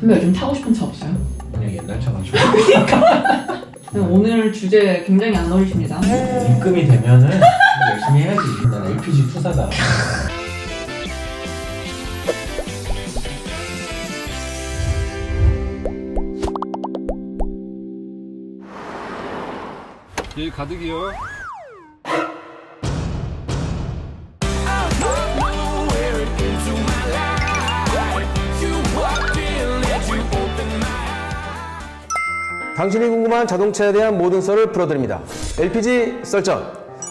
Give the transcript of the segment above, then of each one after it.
근데 요즘 타고 싶은 차 없어요? 그냥 옛날 차 가지고 근데 오늘 주제 굉장히 안 어울리십니다. 입금이 되면은 열심히 해야지 난 LPG 투사다 일 가득이요. 당신이 궁금한 자동차에 대한 모든 썰을 풀어드립니다. LPG 썰전.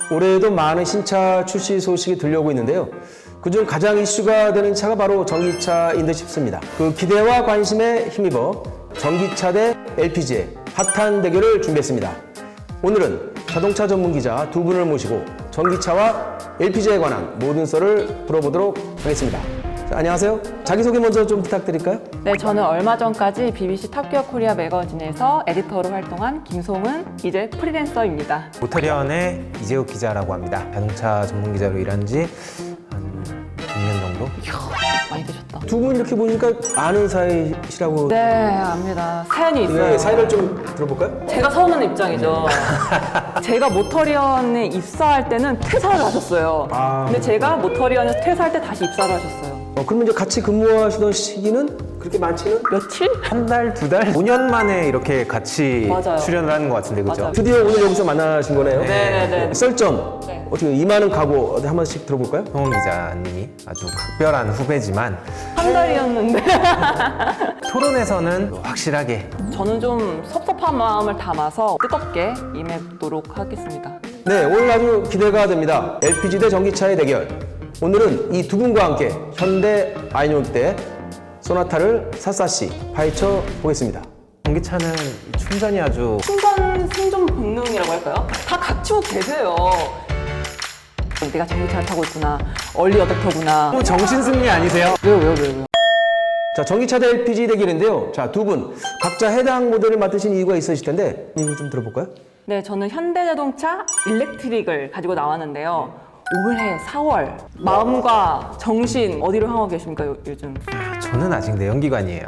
올해에도 많은 신차 출시 소식이 들려오고 있는데요. 그중 가장 이슈가 되는 차가 바로 전기차인 듯 싶습니다. 그 기대와 관심에 힘입어 전기차 대 LPG의 핫한 대결을 준비했습니다. 오늘은 자동차 전문 기자 두 분을 모시고 전기차와 LPG에 관한 모든 썰을 풀어보도록 하겠습니다. 자, 안녕하세요. 자기소개 먼저 좀 부탁드릴까요? 네, 저는 얼마 전까지 BBC 탑기어 코리아 매거진에서 에디터로 활동한 김송은, 이제 프리랜서입니다. 모터리언의 이재욱 기자라고 합니다. 자동차 전문 기자로 일한 지한 6년 정도? 많이 되셨다. 두 분 이렇게 보니까 아는 사이시라고 네, 압니다. 사연이 있어요. 네, 사연을 좀 들어볼까요? 제가 서운한 입장이죠. 제가 모터리언에 입사할 때는 퇴사를 하셨어요. 아. 근데 제가 모터리언에서 퇴사할 때 다시 입사를 하셨어요. 어, 그러면 이제 같이 근무하시던 시기는 그렇게 많지는? 며칠? 한 달, 두 달? 5년 만에 이렇게 같이 맞아요. 출연을 하는 것 같은데, 그죠? 맞아요. 드디어 오늘 여기서 만나신 거네요. 네네네. 썰점 네. 어떻게 이만한 각오 어디 한 번씩 들어볼까요? 송원 기자님이 아주 각별한 후배지만 한 달이었는데. 토론에서는 확실하게 저는 좀 섭섭한 마음을 담아서 뜨겁게 임해보도록 하겠습니다. 네, 오늘 아주 기대가 됩니다. LPG 대 전기차의 대결. 오늘은 이 두 분과 함께 현대 아이오닉 대 소나타를 샅샅이 파헤쳐 보겠습니다. 전기차는 충전이 아주 충전 생존 본능이라고 할까요? 다 갖추고 계세요. 내가 전기차를 타고 있구나. 얼리 어댑터구나. 또 정신승리 아니세요? 왜요, 왜요, 왜요? 왜요? 자, 전기차 대 LPG 대결인데요. 자, 두 분 각자 해당 모델을 맡으신 이유가 있으실 텐데 이유 좀 들어볼까요? 네, 저는 현대자동차 일렉트릭을 가지고 나왔는데요. 올해 4월 마음과 정신 어디로 향하고 계십니까 요, 요즘? 저는 아직 내연기관이에요.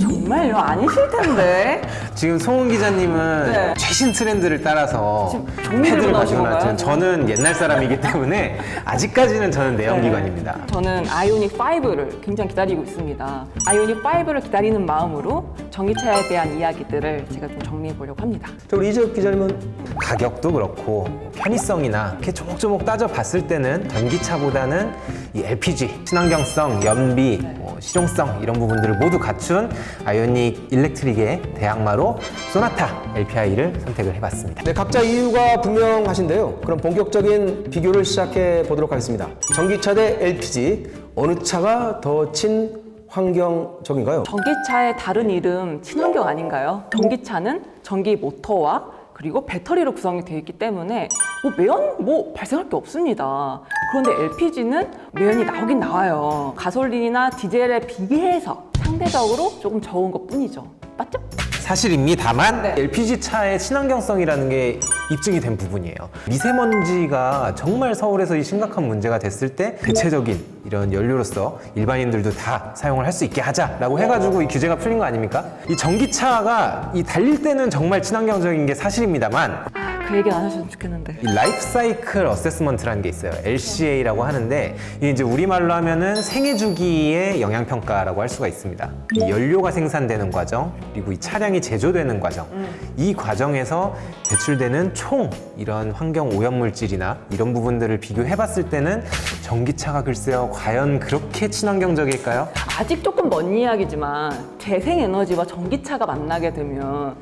정말요? 아니실 텐데. 지금 송은 기자님은 네. 최신 트렌드를 따라서 지금 종이를 패드를 나오신 가지고 건가요? 나왔죠. 저는 옛날 사람이기 때문에 아직까지는 저는 내연기관입니다. 저는 아이오닉 5를 굉장히 기다리고 있습니다. 아이오닉 5를 기다리는 마음으로 전기차에 대한 이야기들을 제가 좀 정리해 보려고 합니다. 자, 우리 이재욱 기자님은 가격도 그렇고 편의성이나 이렇게 조목조목 따져 봤을 때는 전기차보다는 이 LPG, 친환경성, 연비, 뭐 실용성 이런 부분들을 모두 갖춘 아이오닉 일렉트릭의 대항마로 소나타 LPI를 선택을 해봤습니다. 네, 각자 이유가 분명하신데요. 그럼 본격적인 비교를 시작해 보도록 하겠습니다. 전기차 대 LPG 어느 차가 더 친 환경적인가요? 전기차의 다른 이름 친환경 아닌가요? 전기차는 전기 모터와 그리고 배터리로 구성이 되어 있기 때문에 뭐 매연 뭐 발생할 게 없습니다. 그런데 LPG는 매연이 나오긴 나와요. 가솔린이나 디젤에 비해서 상대적으로 조금 적은 것 뿐이죠. 맞죠? 사실입니다만 네. LPG 차의 친환경성이라는 게 입증이 된 부분이에요. 미세먼지가 정말 서울에서 이 심각한 문제가 됐을 때 대체적인 이런 연료로서 일반인들도 다 사용을 할 수 있게 하자라고 해가지고 이 규제가 풀린 거 아닙니까? 이 전기차가 이 달릴 때는 정말 친환경적인 게 사실입니다만 아, 그 얘기 안 하셨으면 좋겠는데. 이 라이프 사이클 어세스먼트라는 게 있어요. LCA라고 하는데 이게 이제 우리말로 하면은 생애 주기의 영향 평가라고 할 수가 있습니다. 이 연료가 생산되는 과정, 그리고 이 차량이 제조되는 과정, 이 과정에서 배출되는 총 이런 환경 오염 물질이나 이런 부분들을 비교해 봤을 때는 전기차가 글쎄요 과연 그렇게 친환경적일까요? 아직 조금 먼 이야기지만 재생에너지와 전기차가 만나게 되면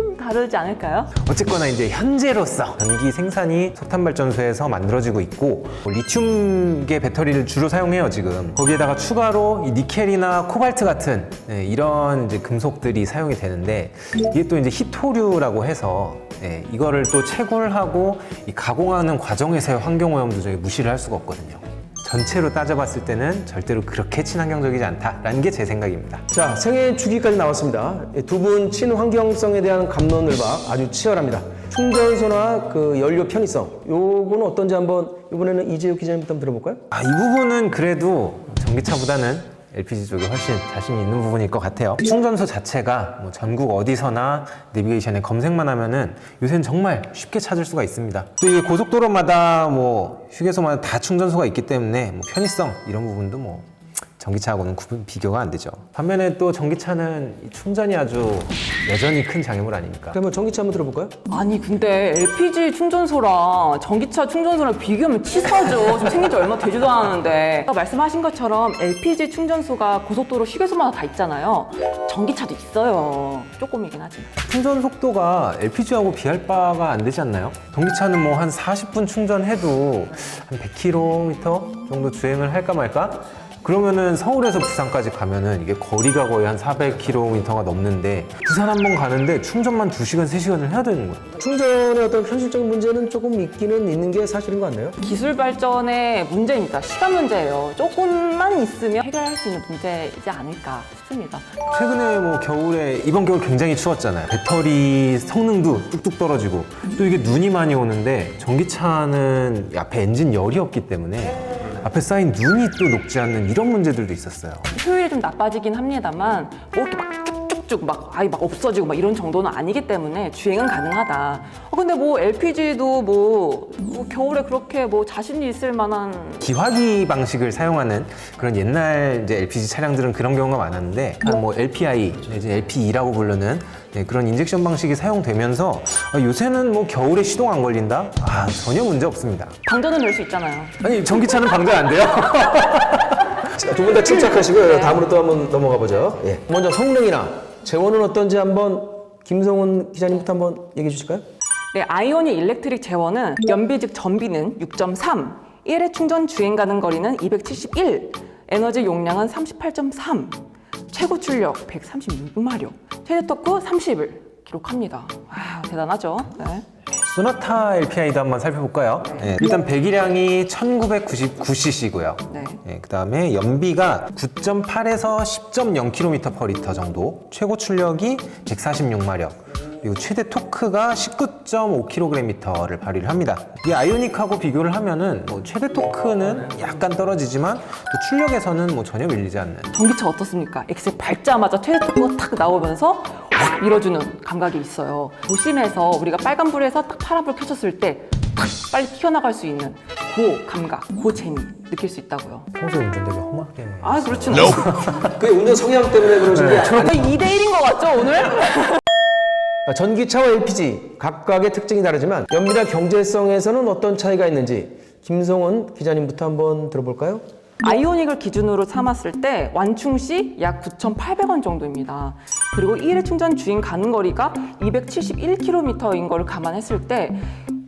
좀 다르지 않을까요? 어쨌거나 이제 현재로서 전기 생산이 석탄 발전소에서 만들어지고 있고 뭐 리튬계 배터리를 주로 사용해요 지금 거기에다가 추가로 이 니켈이나 코발트 같은 네, 이런 이제 금속들이 사용이 되는데 이게 또 이제 히토류라고 해서 네, 이거를 또 채굴하고 이 가공하는 과정에서의 환경 오염도 저희 무시를 할 수가 없거든요. 전체로 따져봤을 때는 절대로 그렇게 친환경적이지 않다라는 게 제 생각입니다. 자, 생애 주기까지 나왔습니다. 두 분 친환경성에 대한 감론을박 아주 치열합니다. 충전소나 그 연료 편의성, 요거는 어떤지 한번 이번에는 이재욱 기자님부터 한번 들어볼까요? 아, 이 부분은 그래도 전기차보다는 LPG 쪽이 훨씬 자신이 있는 부분일 것 같아요. 충전소 자체가 뭐 전국 어디서나 내비게이션에 검색만 하면은 요새는 정말 쉽게 찾을 수가 있습니다. 또 이게 고속도로마다 뭐 휴게소마다 다 충전소가 있기 때문에 뭐 편의성 이런 부분도 뭐 전기차하고는 구분 비교가 안 되죠. 반면에 또 전기차는 이 충전이 아주 여전히 큰 장애물 아닙니까? 그러면 전기차 한번 들어볼까요? 아니 근데 LPG 충전소랑 전기차 충전소랑 비교하면 치사하죠. 지금 생긴 지 얼마 되지도 않았는데 아까 말씀하신 것처럼 LPG 충전소가 고속도로 휴게소마다 다 있잖아요. 전기차도 있어요. 조금이긴 하지만. 충전 속도가 LPG하고 비할 바가 안 되지 않나요? 전기차는 뭐 한 40분 충전해도 한 100km 정도 주행을 할까 말까? 그러면은 서울에서 부산까지 가면은 이게 거리가 거의 한 400km가 넘는데 부산 한 번 가는데 충전만 2시간, 3시간을 해야 되는 거예요. 충전의 어떤 현실적인 문제는 조금 있기는 있는 게 사실인 것 같네요. 기술 발전의 문제입니다. 시간 문제예요. 조금만 있으면 해결할 수 있는 문제이지 않을까 싶습니다. 최근에 뭐 겨울에 이번 겨울 굉장히 추웠잖아요. 배터리 성능도 뚝뚝 떨어지고 또 이게 눈이 많이 오는데 전기차는 앞에 엔진 열이 없기 때문에 앞에 쌓인 눈이 또 녹지 않는 이런 문제들도 있었어요. 효율이 좀 나빠지긴 합니다만 뭐 이렇게 막 쭉쭉쭉 막 아예 막 없어지고 막 이런 정도는 아니기 때문에 주행은 가능하다. 어, 근데 뭐 LPG도 뭐, 뭐 겨울에 그렇게 뭐 자신이 있을 만한 기화기 방식을 사용하는 그런 옛날 이제 LPG 차량들은 그런 경우가 많았는데 한뭐 LPI, 이제 LPE라고 부르는 네, 그런 인젝션 방식이 사용되면서 아, 요새는 뭐 겨울에 시동 안 걸린다? 아 전혀 문제 없습니다. 방전은 낼수 있잖아요. 아니 전기차는 방전 안 돼요? 두 분 다 침착하시고요. 다음으로 또 한번 넘어가 보죠. 예. 먼저 성능이나 재원은 어떤지 한번 김성훈 기자님부터 한번 얘기해 주실까요? 네, 아이오닉 일렉트릭 제원은 연비 즉 전비는 6.3, 1회 충전 주행 가능 거리는 271, 에너지 용량은 38.3, 최고 출력 136마력, 최대 토크 30을 기록합니다. 와, 대단하죠? 네. 소나타 LPI도 한번 살펴볼까요? 네, 일단 배기량이 1999cc고요. 네. 그 다음에 연비가 9.8에서 10.0km/L 정도, 최고 출력이 146마력, 그리고 최대 토크가 19.5kgm를 발휘를 합니다. 이 아이오닉하고 비교를 하면은 뭐 최대 토크는 약간 떨어지지만 또 출력에서는 뭐 전혀 밀리지 않는 전기차 어떻습니까? 엑셀 밟자마자 최대 토크가 탁 나오면서 확 밀어주는 감각이 있어요. 도심에서 우리가 빨간불에서 딱 파란불 켜졌을 때 탁 빨리 튀어나갈 수 있는 그 감각, 그 재미 느낄 수 있다고요. 평소에 운전 되게 험하게 아, 그렇진 않아요. 그게 운전 성향 때문에 그러신 게 아니, 거의 2대1인 것 같죠, 오늘? 전기차와 LPG 각각의 특징이 다르지만 연비나 경제성에서는 어떤 차이가 있는지 김성훈 기자님부터 한번 들어볼까요? 아이오닉을 기준으로 삼았을 때 완충 시 약 9,800원 정도입니다. 그리고 1회 충전 주행 가능 거리가 271km인 걸 감안했을 때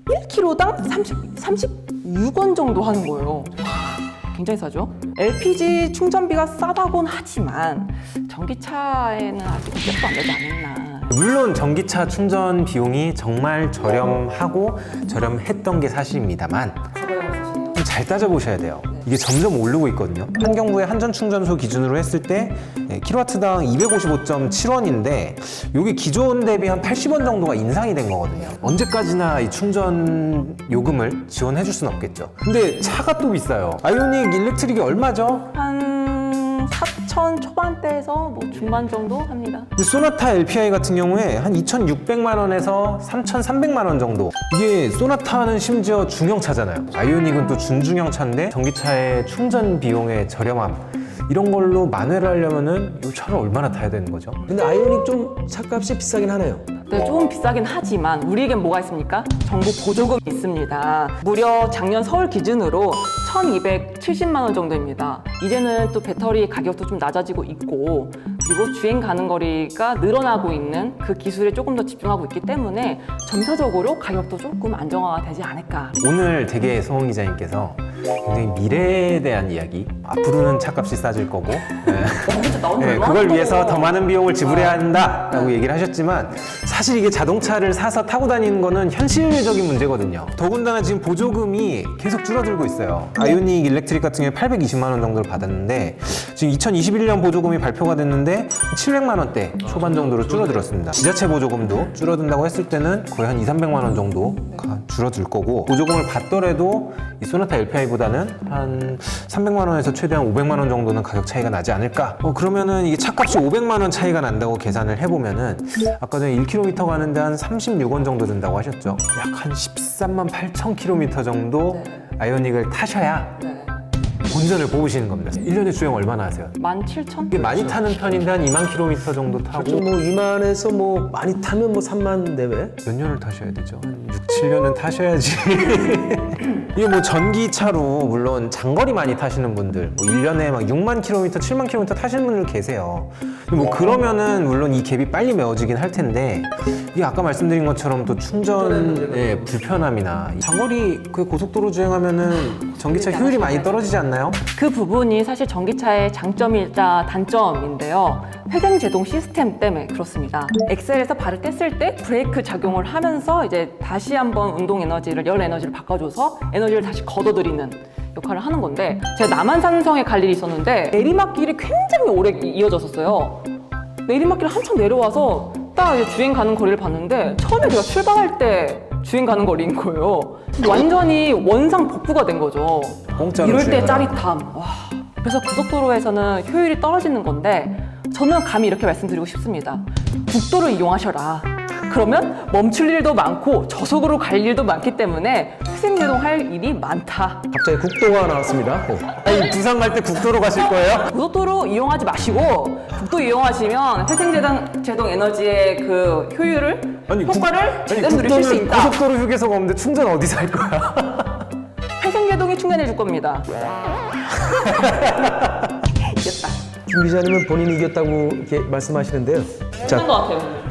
1km당 30, 36원 정도 하는 거예요. 와, 굉장히 싸죠? LPG 충전비가 싸다곤 하지만 전기차에는 아직 값도 안 되지 않았나. 물론 전기차 충전 비용이 정말 저렴하고 저렴했던 게 사실입니다만 좀 잘 따져보셔야 돼요. 이게 점점 오르고 있거든요. 환경부의 한전 충전소 기준으로 했을 때 예, 킬로와트당 255.7원인데 이게 기존 대비 한 80원 정도가 인상이 된 거거든요. 언제까지나 이 충전 요금을 지원해 줄 수는 없겠죠. 근데 차가 또 비싸요. 아이오닉 일렉트릭이 얼마죠? 한 4천 초반대에서 뭐 중반 정도 합니다. 근데 소나타 LPI 같은 경우에 한 2,600만 원에서 3,300만 원 정도. 이게 소나타는 심지어 중형차잖아요. 아이오닉은 또 준중형 차인데 전기차의 충전 비용의 저렴함 이런 걸로 만회를 하려면은 이 차를 얼마나 타야 되는 거죠? 근데 아이오닉 좀 차값이 비싸긴 하네요. 네, 조금 비싸긴 하지만 우리에겐 뭐가 있습니까? 정부 보조금이 있습니다. 무려 작년 서울 기준으로 1,270만 원 정도입니다. 이제는 또 배터리 가격도 좀 낮아지고 있고 그리고 주행 가능 거리가 늘어나고 있는 그 기술에 조금 더 집중하고 있기 때문에 전체적으로 가격도 조금 안정화가 되지 않을까. 오늘 되게 송원 기자님께서 굉장히 미래에 대한 이야기 앞으로는 차값이 싸질 거고 네. 진짜 나오는 네, 얼마나 그걸 또- 위해서 더 많은 비용을 지불해야 한다라고 얘기를 하셨지만 사실 이게 자동차를 사서 타고 다니는 거는 현실적인 문제거든요. 더군다나 지금 보조금이 계속 줄어들고 있어요. 아이오닉 일렉트릭 같은 경우에 820만 원 정도를 받았는데 지금 2021년 보조금이 발표가 됐는데 700만 원대 초반 정도로 줄어들었습니다. 지자체 보조금도 줄어든다고 했을 때는 거의 한 2, 300만 원 정도 가- 줄어들 거고 보조금을 받더라도 이 소나타 LPI 보다는 한 300만 원에서 최대한 500만 원 정도는 가격 차이가 나지 않을까? 어, 그러면은 이게 차값이 500만 원 차이가 난다고 계산을 해보면은 아까 전에 1km 가는데 한 36원 정도 든다고 하셨죠? 약 한 13만 8천 킬로미터 정도 네. 아이오닉을 타셔야 네. 본전을 뽑으시는 겁니다. 1년에 주행 얼마나 하세요? 17,000? 이게 많이 타는 편인데 한 2만 킬로미터 정도 타고 좀뭐 2만에서 뭐 많이 타면 뭐 3만 내외? 몇 년을 타셔야 되죠? 한 6, 7년은 타셔야지. 이게 뭐 전기차로 물론 장거리 많이 타시는 분들, 뭐 1년에 막 6만 킬로미터, 7만 킬로미터 타시는 분들 계세요. 근데 뭐 그러면은 물론 이 갭이 빨리 메워지긴 할 텐데 이게 아까 말씀드린 것처럼 또 충전의 불편함이나 장거리 그 고속도로 주행하면은 전기차 효율이 많이 떨어지지 않나요? 그 부분이 사실 전기차의 장점이자 단점인데요. 회생 제동 시스템 때문에 그렇습니다. 엑셀에서 발을 뗐을 때 브레이크 작용을 하면서 이제 다시 한번 운동 에너지를 열 에너지를 바꿔줘서 에너지를 다시 걷어들이는 역할을 하는 건데 제가 남한산성에 갈 일이 있었는데 내리막길이 굉장히 오래 이- 이어졌었어요. 내리막길 한참 내려와서 딱 주행 가는 거리를 봤는데 처음에 제가 출발할 때 주행 가는 거리인 거예요. 완전히 원상 복구가 된 거죠. 공짜로 이럴 때 주행을 짜릿함. 와. 그래서 고속도로에서는 효율이 떨어지는 건데 저는 감히 이렇게 말씀드리고 싶습니다. 국도를 이용하셔라. 그러면 멈출 일도 많고 저속으로 갈 일도 많기 때문에 회생제동할 일이 많다. 갑자기 국도가 나왔습니다. 네. 아니 부산 갈 때 국도로 가실 거예요? 고속도로 이용하지 마시고 국도 이용하시면 회생제동 제동 에너지의 그 효율을 효과를 제대로 누리실 수 있다. 고속도로 휴게소가 없는데 충전 어디서 할 거야? 회생제동이 충전해 줄 겁니다. 이겼다. 김 기자 님은 본인이 이겼다고 이렇게 말씀하시는데요. 자, 끝난 것 같아요.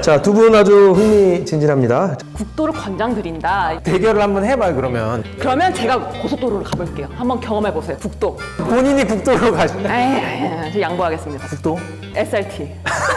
자, 두 분 아주 흥미진진합니다. 국도를 권장 드린다. 대결을 한번 해봐요 그러면 그러면 제가 고속도로를 가볼게요. 한번 경험해 보세요. 국도. 본인이 국도로 가시 에이, 에이, 저 양보하겠습니다. 국도? SRT.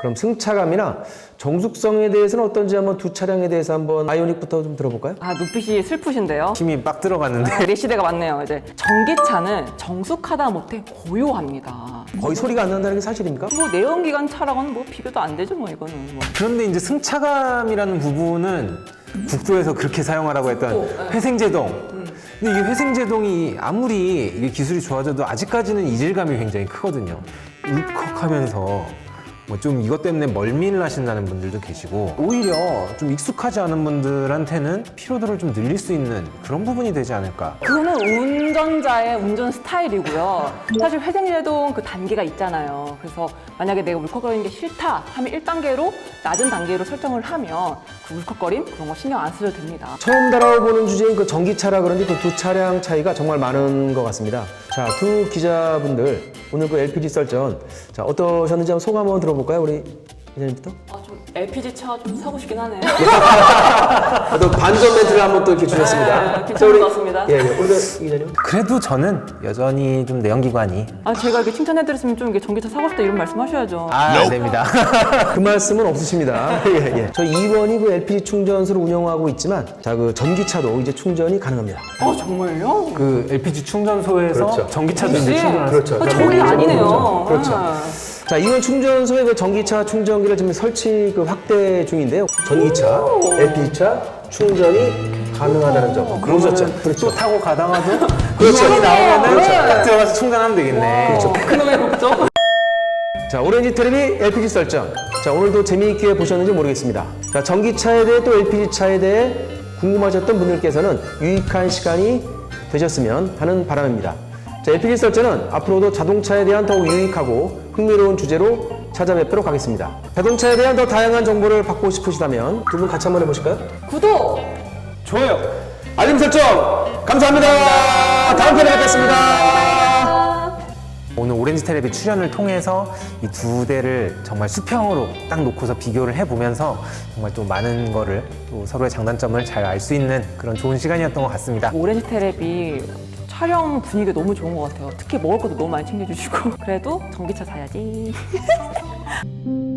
그럼 승차감이나 정숙성에 대해서는 어떤지 한번 두 차량에 대해서 한번 아이오닉부터 좀 들어볼까요? 아 눈빛이 슬프신데요. 힘이 빡 들어갔는데 내 시대가 맞네요. 이제 전기차는 정숙하다 못해 고요합니다. 거의 소리가 안 난다는 게 사실입니까? 뭐 내연기관 차랑은 뭐 비교도 안 되죠, 뭐 이거는. 뭐. 그런데 이제 승차감이라는 부분은 국도에서 그렇게 사용하라고 했던 회생제동 근데 이게 회생제동이 아무리 이게 기술이 좋아져도 아직까지는 이질감이 굉장히 크거든요 울컥하면서 뭐 좀 이것 때문에 멀미를 하신다는 분들도 계시고 오히려 좀 익숙하지 않은 분들한테는 피로도를 좀 늘릴 수 있는 그런 부분이 되지 않을까 그거는 운전자의 운전 스타일이고요. 사실 회생제동 그 단계가 있잖아요. 그래서 만약에 내가 울컥거리는 게 싫다 하면 1단계로 낮은 단계로 설정을 하면 그 울컥거림 그런 거 신경 안 쓰셔도 됩니다. 처음 다뤄보는 주제인 그 전기차라 그런지 그 두 차량 차이가 정말 많은 것 같습니다. 자, 두 기자분들 오늘 그 LPG 썰전 자 어떠셨는지 한번 소감 한번 들어 볼까요, 우리 기자님부터? 아, 좀 LPG 차 좀 사고 싶긴 하네. 또 반전 멘트를 한번 또 이렇게 주셨습니다. 네, 괜찮은 자, 우리- 것 같습니다. 예, 예. 우리 이 기자님. 그래도 저는 여전히 좀 내연기관이 아, 제가 이렇게 칭찬해드렸으면 좀 이게 전기차 사고 싶다 이런 말씀 하셔야죠. 아, 안 됩니다 그 말씀은 없으십니다. 예, 예. 저희 2번이 그 LPG 충전소를 운영하고 있지만 자, 그 전기차도 이제 충전이 가능합니다. 아, 정말요? 그 LPG 충전소에서 그렇죠. 전기차도 이제 역시. 충전할 수 그렇죠. 아, 저게 아니네요. 그렇죠. 아. 자, 이번 충전소에 그 전기차 충전기를 지금 설치 그 확대 중인데요. 전기차, LPG차 충전이 가능하다는 점. 그러셨죠? 그렇죠. 또 타고 가다가도 그렇죠. 이원이 나오면은 그렇죠. 딱 들어가서 충전하면 되겠네. 그렇죠. 그놈의 걱정. 자, 오렌지 테레비 LPG 설정. 자, 오늘도 재미있게 보셨는지 모르겠습니다. 자, 전기차에 대해 또 LPG차에 대해 궁금하셨던 분들께서는 유익한 시간이 되셨으면 하는 바람입니다. 자, LPG 설정은 앞으로도 자동차에 대한 더욱 유익하고 흥미로운 주제로 찾아뵙도록 하겠습니다. 자동차에 대한 더 다양한 정보를 받고 싶으시다면 두 분 같이 한번 해보실까요? 구독! 좋아요. 알림 설정! 감사합니다. 다음 편에 뵙겠습니다. 오늘 오렌지 텔레비 출연을 통해서 이 두 대를 정말 수평으로 딱 놓고서 비교를 해보면서 정말 또 많은 거를 또 서로의 장단점을 잘 알 수 있는 그런 좋은 시간이었던 것 같습니다. 오렌지 테레비 촬영 분위기 너무 좋은 것 같아요. 특히 먹을 것도 너무 많이 챙겨주시고. 그래도 전기차 사야지.